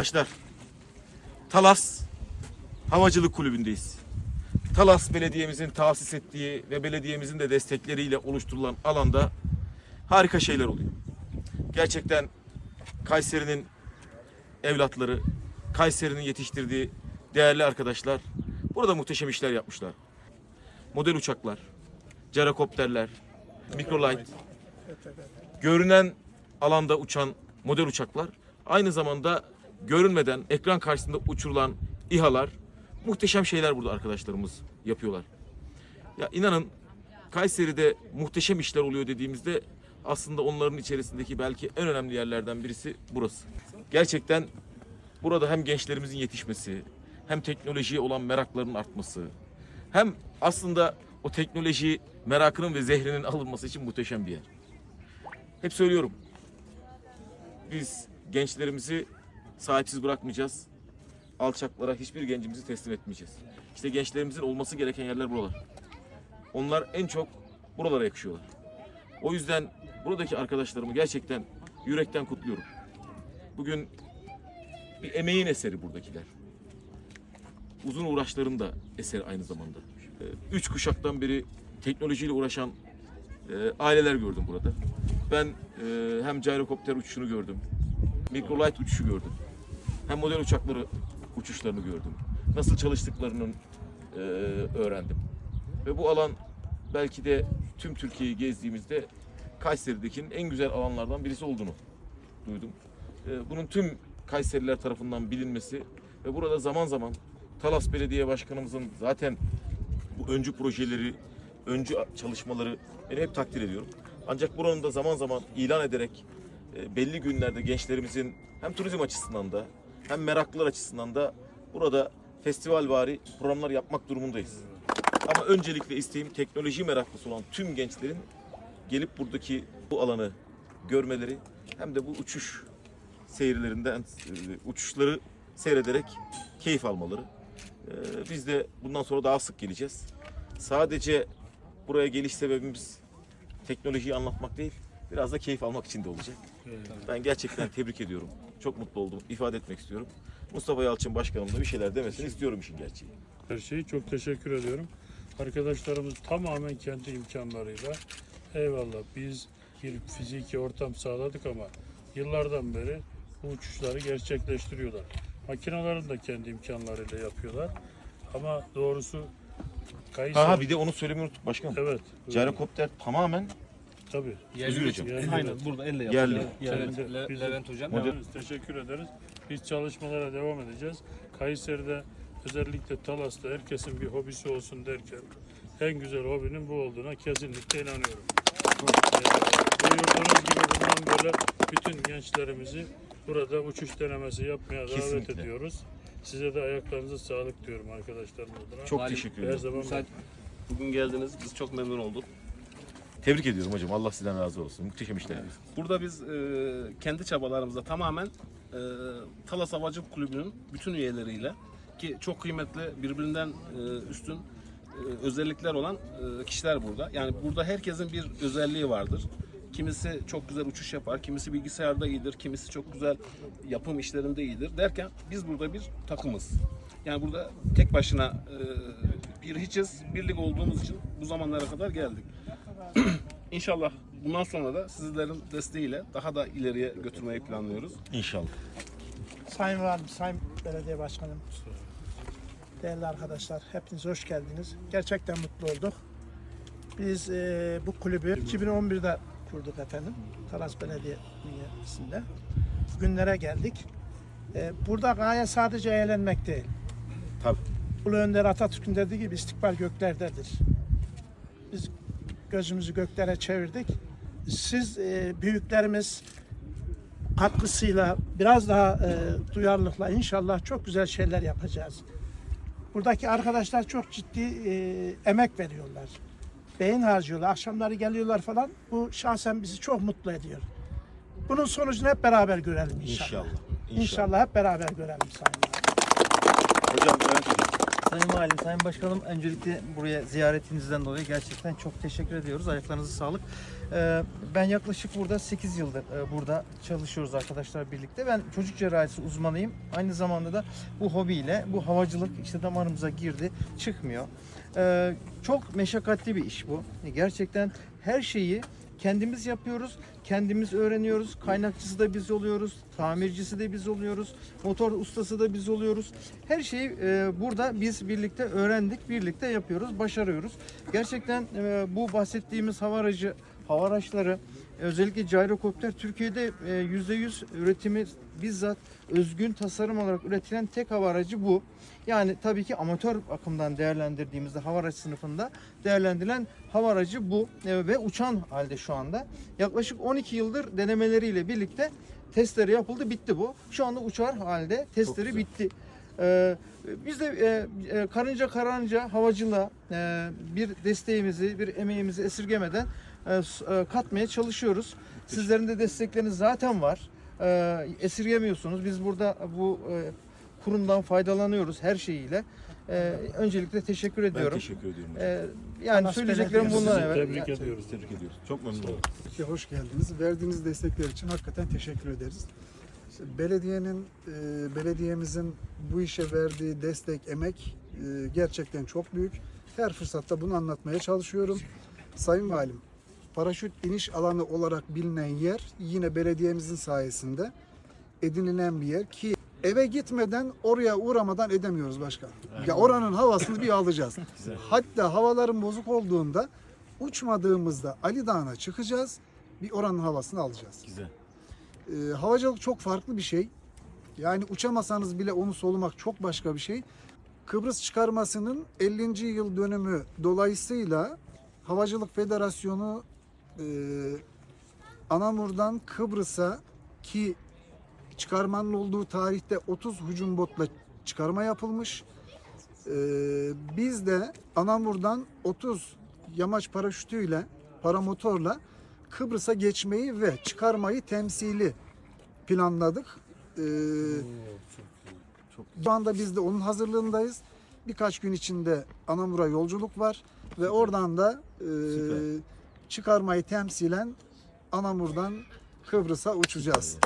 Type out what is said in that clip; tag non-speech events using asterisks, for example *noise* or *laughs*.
Arkadaşlar, Talas Havacılık Kulübü'ndeyiz. Talas Belediye'mizin tahsis ettiği ve belediyemizin de destekleriyle oluşturulan alanda harika şeyler oluyor. Gerçekten Kayseri'nin evlatları, Kayseri'nin yetiştirdiği değerli arkadaşlar burada muhteşem işler yapmışlar. Model uçaklar, cerokopterler, mikrolight, görünen alanda uçan model uçaklar, aynı zamanda görünmeden ekran karşısında uçurulan İHA'lar, muhteşem şeyler burada arkadaşlarımız yapıyorlar. Ya inanın Kayseri'de muhteşem işler oluyor dediğimizde aslında onların içerisindeki belki en önemli yerlerden birisi burası. Gerçekten burada hem gençlerimizin yetişmesi, hem teknolojiye olan meraklarının artması, hem aslında o teknoloji merakının ve zehrinin alınması için muhteşem bir yer. Hep söylüyorum. Biz gençlerimizi sahipsiz bırakmayacağız. Alçaklara hiçbir gencimizi teslim etmeyeceğiz. İşte gençlerimizin olması gereken yerler buralar. Onlar en çok buralara yakışıyorlar. O yüzden buradaki arkadaşlarımı gerçekten yürekten kutluyorum. Bugün bir emeğin eseri buradakiler. Uzun uğraşların da eseri aynı zamanda. Ee, Üç kuşaktan beri teknolojiyle uğraşan e, aileler gördüm burada. Ben e, hem gyrokopter uçuşunu gördüm, mikrolight uçuşu gördüm. Hem model uçakları uçuşlarını gördüm. Nasıl çalıştıklarının e, öğrendim. Ve bu alan belki de tüm Türkiye'yi gezdiğimizde Kayseri'dekinin en güzel alanlardan birisi olduğunu duydum. E, bunun tüm Kayseriler tarafından bilinmesi ve burada zaman zaman Talas Belediye Başkanımızın zaten bu öncü projeleri, öncü çalışmaları beni hep takdir ediyorum. Ancak buranın da zaman zaman ilan ederek e, belli günlerde gençlerimizin hem turizm açısından da hem meraklılar açısından da burada festivalvari programlar yapmak durumundayız. Ama öncelikle isteğim teknoloji meraklısı olan tüm gençlerin gelip buradaki bu alanı görmeleri hem de bu uçuş seyirlerinden e, uçuşları seyrederek keyif almaları. E, Biz de bundan sonra daha sık geleceğiz. Sadece buraya geliş sebebimiz teknolojiyi anlatmak değil, biraz da keyif almak için de olacak. Ben gerçekten tebrik ediyorum. Çok mutlu oldum. ifade etmek istiyorum. Mustafa Yalçın Başkanım da bir şeyler demesini istiyorum işin gerçeği. Her şeyi çok teşekkür ediyorum. Arkadaşlarımız tamamen kendi imkanlarıyla eyvallah biz bir fiziki ortam sağladık ama yıllardan beri bu uçuşları gerçekleştiriyorlar. Makinelerini de kendi imkanlarıyla yapıyorlar. Ama doğrusu Kayseri... Ha bir de onu söylemeyi unuttuk başkanım. Evet. Gyrokopter tamamen Tabii. Özür dilerim. Yani Aynen burada elle Yerli. yapılıyor. Yerli. Evet, Le- Biz- Levent hocam. Evet, teşekkür ederiz. Biz çalışmalara devam edeceğiz. Kayseri'de özellikle Talas'ta herkesin bir hobisi olsun derken en güzel hobinin bu olduğuna kesinlikle inanıyorum. Ee, Buyurduğunuz gibi bundan böyle bütün gençlerimizi burada uçuş denemesi yapmaya davet Kesinlikle. ediyoruz. Size de ayaklarınıza sağlık diyorum arkadaşlarım adına. çok Valim, teşekkür her ederim. zaman Müsait. Bugün geldiniz. Biz çok memnun olduk. Tebrik ediyorum hocam. Allah sizden razı olsun. Muhteşem işler yapıyorsunuz. Burada biz e, kendi çabalarımızla tamamen e, Talas Havacılık Kulübü'nün bütün üyeleriyle ki çok kıymetli birbirinden e, üstün e, özellikler olan e, kişiler burada. Yani burada herkesin bir özelliği vardır. Kimisi çok güzel uçuş yapar, kimisi bilgisayarda iyidir, kimisi çok güzel yapım işlerinde iyidir derken biz burada bir takımız. Yani burada tek başına e, bir hiçiz, birlik olduğumuz için bu zamanlara kadar geldik. *clears throat* İnşallah bundan sonra da sizlerin desteğiyle daha da ileriye götürmeyi planlıyoruz. İnşallah. Sayın Valim, Sayın Belediye Başkanım, değerli arkadaşlar, hepiniz hoş geldiniz. Gerçekten mutlu olduk. Biz e, bu kulübü 2011'de kurduk efendim, Talas Belediye bünyesinde. Günlere geldik. E, burada gaye sadece eğlenmek değil. Tabii. Ulu Önder Atatürk'ün dediği gibi istikbal göklerdedir. Biz gözümüzü göklere çevirdik. Siz e, büyüklerimiz katkısıyla biraz daha e, duyarlılıkla inşallah çok güzel şeyler yapacağız. Buradaki arkadaşlar çok ciddi e, emek veriyorlar. Beyin harcıyorlar. Akşamları geliyorlar falan. Bu şahsen bizi çok mutlu ediyor. Bunun sonucunu hep beraber görelim inşallah. İnşallah. İnşallah, hep beraber görelim sayın. Hocam hocam. Sayın Valim, Sayın Başkanım öncelikle buraya ziyaretinizden dolayı gerçekten çok teşekkür ediyoruz. Ayaklarınıza sağlık. Ee, ben yaklaşık burada 8 yıldır e, burada çalışıyoruz arkadaşlar birlikte. Ben çocuk cerrahisi uzmanıyım. Aynı zamanda da bu hobiyle bu havacılık işte damarımıza girdi, çıkmıyor. Ee, çok meşakkatli bir iş bu. Gerçekten her şeyi kendimiz yapıyoruz, kendimiz öğreniyoruz. Kaynakçısı da biz oluyoruz, tamircisi de biz oluyoruz, motor ustası da biz oluyoruz. Her şeyi e, burada biz birlikte öğrendik, birlikte yapıyoruz, başarıyoruz. Gerçekten e, bu bahsettiğimiz hava aracı, hava araçları, özellikle gyrokopter Türkiye'de e, %100 üretimi bizzat özgün tasarım olarak üretilen tek hava aracı bu. Yani tabii ki amatör bakımdan değerlendirdiğimizde hava aracı sınıfında değerlendirilen hava aracı bu E, ve uçan halde şu anda. Yaklaşık 12 yıldır denemeleriyle birlikte testleri yapıldı, bitti bu. Şu anda uçar halde testleri bitti. Ee, biz de e, e, karınca karınca havacılığa e, bir desteğimizi, bir emeğimizi esirgemeden e, e, katmaya çalışıyoruz. Sizlerin de destekleriniz zaten var. E, esirgemiyorsunuz. Biz burada bu e, kurumdan faydalanıyoruz her şeyiyle. E, öncelikle teşekkür Ben ediyorum. teşekkür ediyorum. E, yani Talas söyleyeceklerim bunlar. Evet. tebrik Yani- ediyoruz. Tebrik ediyoruz. Çok memnun oldum. Hoş geldiniz. Verdiğiniz destekler için hakikaten teşekkür ederiz. Belediyenin, e, belediyemizin bu işe verdiği destek, emek e, gerçekten çok büyük. Her fırsatta bunu anlatmaya çalışıyorum. Sayın Valim, paraşüt iniş alanı olarak bilinen yer yine belediyemizin sayesinde edinilen bir yer ki eve gitmeden oraya uğramadan edemiyoruz başkan. Ya oranın havasını bir alacağız. *laughs* Hatta havaların bozuk olduğunda uçmadığımızda Ali Dağı'na çıkacağız. Bir oranın havasını alacağız. Güzel. Ee, havacılık çok farklı bir şey. Yani uçamasanız bile onu solumak çok başka bir şey. Kıbrıs çıkarmasının 50. yıl dönümü dolayısıyla Havacılık Federasyonu e, Anamur'dan Kıbrıs'a ki çıkarmanın olduğu tarihte 30 hücum botla çıkarma yapılmış. Ee, biz de Anamur'dan 30 yamaç paraşütüyle, paramotorla Kıbrıs'a geçmeyi ve çıkarmayı temsili planladık. Ee, şu anda biz de onun hazırlığındayız. Birkaç gün içinde Anamur'a yolculuk var ve oradan da e, çıkarmayı temsilen Anamur'dan Kıbrıs'a uçacağız.